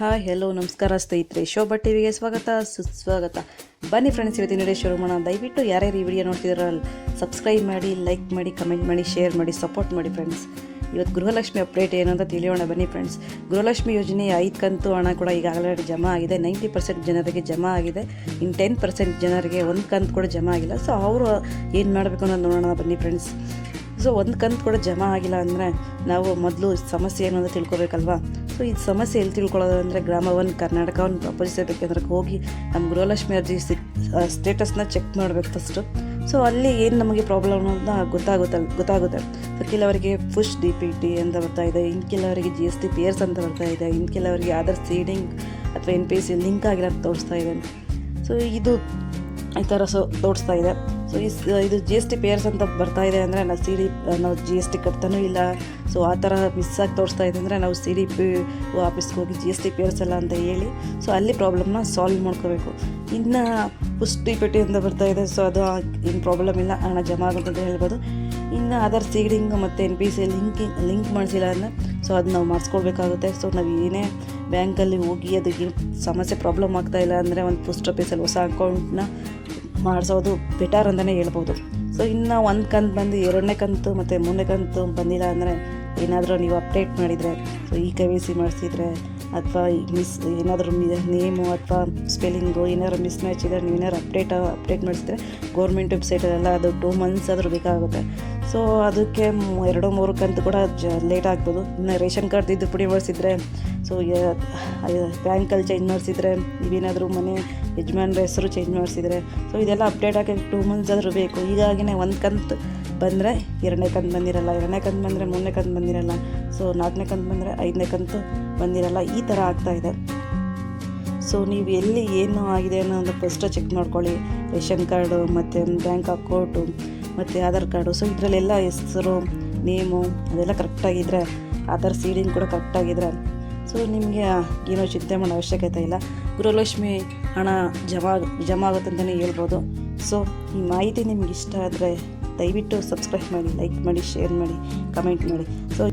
Hi hello ನಮಸ್ಕಾರ ಸ್ನೇಹಿತರೆ. ಶೋಭಾ ಟಿವಿಗೆ ಸ್ವಾಗತ, ಸುಸ್ವಾಗತ. ಬನ್ನಿ ಫ್ರೆಂಡ್ಸ್ ಇವತ್ತಿನ ವಿಡಿಯೋ ಶುರು ಮಾಡೋಣ. ದಯವಿಟ್ಟು ಯಾರ್ಯಾರು ಈ ವಿಡಿಯೋ ನೋಡ್ತಿದ್ರಲ್ಲ ಸಬ್ಸ್ಕ್ರೈಬ್ ಮಾಡಿ ಲೈಕ್ ಮಾಡಿ ಕಮೆಂಟ್ ಮಾಡಿ ಶೇರ್ ಮಾಡಿ ಸಪೋರ್ಟ್ ಮಾಡಿ ಫ್ರೆಂಡ್ಸ್ ಇವತ್ತು ಗೃಹಲಕ್ಷ್ಮಿ ಅಪ್ಡೇಟ್ ಏನು ಅಂತ ತಿಳಿಯೋಣ. ಬನ್ನಿ ಫ್ರೆಂಡ್ಸ್ ಗೃಹಲಕ್ಷ್ಮಿ ಯೋಜನೆ ಐದು ಕಂತು ಹಣ ಕೂಡ ಈಗಾಗಲೇ ಜಮಾ ಆಗಿದೆ. ನೈಂಟಿ ಪರ್ಸೆಂಟ್ ಜನರಿಗೆ ಜಮಾ ಆಗಿದೆ. ಇನ್ನು ಟೆನ್ ಪರ್ಸೆಂಟ್ ಜನರಿಗೆ ಒಂದು ಕಂತು ಕೂಡ ಜಮಾ ಆಗಿಲ್ಲ. ಸೊ ಅವರು ಏನು ಮಾಡಬೇಕು ಅನ್ನೋದು ನೋಡೋಣ. ಬನ್ನಿ ಫ್ರೆಂಡ್ಸ್ ಸೊ ಒಂದು ಕಂತು ಕೂಡ ಜಮಾ ಆಗಿಲ್ಲ ಅಂದರೆ ನಾವು ಮೊದಲು ಸಮಸ್ಯೆ ಏನು ಅಂತ ತಿಳ್ಕೊಬೇಕಲ್ವಾ? ಸೊ ಈ ಸಮಸ್ಯೆ ಎಲ್ಲಿ ತಿಳ್ಕೊಳ್ಳೋದು ಅಂದರೆ ಗ್ರಾಮ ಒನ್ ಕರ್ನಾಟಕ ಕೇಂದ್ರಕ್ಕೆ ಹೋಗಿ ನಮ್ಮ ಗೃಹಲಕ್ಷ್ಮಿ ಅರ್ಜಿ ಸ್ಟೇಟಸ್ನ ಚೆಕ್ ಮಾಡಬೇಕು ಫಸ್ಟು ಸೊ ಅಲ್ಲಿ ಏನು ನಮಗೆ ಪ್ರಾಬ್ಲಮ್ ಅಂತ ಗೊತ್ತಾಗುತ್ತೆ ಗೊತ್ತಾಗುತ್ತೆ. ಸೊ ಕೆಲವರಿಗೆ ಫುಶ್ ಡಿ ಪಿ ಟಿ ಅಂತ ಬರ್ತಾ ಇದೆ ಇನ್ನು ಕೆಲವರಿಗೆ G S T payers ಅಂತ ಬರ್ತಾ ಇದೆ ಇನ್ನು ಕೆಲವರಿಗೆ ಆಧಾರ್ ಸೀಡಿಂಗ್ ಅಥವಾ N P S C link ಆಗಿಲ್ಲ ಅಂತ ತೋರಿಸ್ತಾ ಇದೆ ಸೊ ಇದು ಈ ಥರ ಸೊ ತೋರಿಸ್ತಾ ಇದೆ. ಸೊ ಈ ಇದು ಜಿ ಎಸ್ ಟಿ ಪೇಯರ್ಸ್ ಅಂತ ಬರ್ತಾ ಇದೆ ಅಂದರೆ ನಾವು ಸಿ ಡಿ ನಾವು ಜಿ ಎಸ್ ಟಿ ಕಟ್ತಾನೂ ಇಲ್ಲ. ಸೊ ಆ ಥರ ಮಿಸ್ ಆಗಿ ತೋರಿಸ್ತಾ ಇದೆ ಅಂದರೆ ನಾವು ಸಿ ಡಿ ಪಿ ಆಫೀಸ್ಗೆ ಹೋಗಿ ಜಿ ಎಸ್ ಟಿ ಪೇಯರ್ಸ್ ಅಲ್ಲ ಅಂತ ಹೇಳಿ. ಸೊ ಅಲ್ಲಿ ಪ್ರಾಬ್ಲಮ್ನ ಸಾಲ್ವ್ ಮಾಡ್ಕೋಬೇಕು. ಇನ್ನು ಪುಷ್ಟಿ ಪೆಟ್ಟಿ ಅಂತ ಬರ್ತಾ ಇದೆ. ಸೊ ಅದು ಏನು ಪ್ರಾಬ್ಲಮ್ ಇಲ್ಲ. ಹಣ ಜಮಾ ಆಗುತ್ತೆ ಅಂತ ಹೇಳ್ಬೋದು. ಇನ್ನು ಆಧಾರ್ ಸೀಡಿಂಗ್ ಮತ್ತು N P C linking link ಮಾಡಿಸಿಲ್ಲ ಅಂದರೆ ಸೊ ಅದು ನಾವು ಮಾಡಿಸ್ಕೊಳ್ಬೇಕಾಗುತ್ತೆ. ಸೊ ನಾವು ಏನೇ ಬ್ಯಾಂಕಲ್ಲಿ ಹೋಗಿ ಅದಕ್ಕೆ ಸಮಸ್ಯೆ ಪ್ರಾಬ್ಲಮ್ ಆಗ್ತಾ ಇಲ್ಲ ಅಂದರೆ ಒಂದು ಪೋಸ್ಟ್ ಆಫೀಸಲ್ಲಿ ಹೊಸ ಅಕೌಂಟ್ನ ಮಾಡಿಸೋದು ಬೆಟರ್ ಅಂತಲೇ ಹೇಳ್ಬೋದು. ಸೊ ಇನ್ನು ಒಂದು ಕಂತು ಬಂದು ಎರಡನೇ ಕಂತು ಮತ್ತು ಮೂರನೇ ಕಂತು ಬಂದಿಲ್ಲ ಅಂದರೆ ಏನಾದರೂ ನೀವು ಅಪ್ಡೇಟ್ ಮಾಡಿದರೆ ಸೊ ಈ ಕೆ ವಿ ಸಿ ಮಾಡಿಸಿದ್ರೆ ಅಥವಾ ಮಿಸ್, ಏನಾದರೂ ನೇಮು ಅಥವಾ ಸ್ಪೆಲ್ಲಿಂಗು, ಏನಾದ್ರು ಮಿಸ್ ಮ್ಯಾಚ್ ಇದ್ದರೆ ನೀವು ಏನಾದ್ರು ಅಪ್ಡೇಟ್ ಅಪ್ಡೇಟ್ ಮಾಡಿಸಿದ್ರೆ ಗೌರ್ಮೆಂಟ್ ವೆಬ್ಸೈಟಲ್ಲೆಲ್ಲ ಅದು ಟೂ ಮಂತ್ಸ್ ಆದರೂ ಬೇಕಾಗುತ್ತೆ. ಸೊ ಅದಕ್ಕೆ ಎರಡು, ಮೂರು ಕಂತು ಕೂಡ ಜ ಲೇಟ್ ಆಗ್ಬೋದು. ಇನ್ನು ರೇಷನ್ ಕಾರ್ಡ್ ಇದ್ದು ಪುಡಿ ಮಾಡಿಸಿದ್ರೆ ಸೊ ಬ್ಯಾಂಕಲ್ಲಿ ಚೇಂಜ್ ಮಾಡಿಸಿದ್ರೆ, ನೀವೇನಾದರೂ ಮನೆ ಯಜಮಾನ್ರ ಹೆಸರು ಚೇಂಜ್ ಮಾಡಿಸಿದ್ರೆ ಸೊ ಇದೆಲ್ಲ ಅಪ್ಡೇಟ್ ಆಗೋಕ್ಕೆ ಟೂ ಮಂತ್ಸ್ ಆದರೂ ಬೇಕು. ಹೀಗಾಗಿನೇ ಒಂದು ಕಂತು ಬಂದರೆ ಎರಡನೇ ಕಂತು ಬಂದಿರಲ್ಲ, ಎರಡನೇ ಕಂತು ಬಂದರೆ ಮೂರನೇ ಕಂತು ಬಂದಿರಲ್ಲ ಸೊ ನಾಲ್ಕನೇ ಕಂತು ಬಂದರೆ ಐದನೇ ಕಂತು ಬಂದಿರಲ್ಲ, ಈ ಥರ ಆಗ್ತಾ ಇದೆ. ಸೊ ನೀವು ಎಲ್ಲಿ ಏನು ಆಗಿದೆ ಅನ್ನೋದು ಫಸ್ಟು ಚೆಕ್ ಮಾಡ್ಕೊಳ್ಳಿ. ರೇಷನ್ ಕಾರ್ಡು, ಮತ್ತು ಬ್ಯಾಂಕ್ ಅಕೌಂಟು, ಮತ್ತು ಆಧಾರ್ ಕಾರ್ಡು. ಸೊ ಇದರಲ್ಲೆಲ್ಲ ಹೆಸರು, ನೇಮು ಅದೆಲ್ಲ ಕರೆಕ್ಟಾಗಿದ್ದರೆ ಆಧಾರ್ ಸೀಡಿಂಗ್ ಕೂಡ ಕರೆಕ್ಟಾಗಿದ್ದರೆ ಸೊ ನಿಮಗೆ ಏನೋ ಚಿಂತೆ ಮಾಡೋ ಅವಶ್ಯಕತೆ ಇಲ್ಲ. ಗೃಹಲಕ್ಷ್ಮಿ ಹಣ ಜಮಾ ಜಮಾ ಆಗುತ್ತೆ ಅಂತಲೇ ಹೇಳ್ಬೋದು. ಸೊ ಈ ಮಾಹಿತಿ ನಿಮ್ಗೆ ಇಷ್ಟ ಆದರೆ ದಯವಿಟ್ಟು ಸಬ್ಸ್ಕ್ರೈಬ್ ಮಾಡಿ ಲೈಕ್ ಮಾಡಿ ಶೇರ್ ಮಾಡಿ ಕಮೆಂಟ್ ಮಾಡಿ. ಸೊ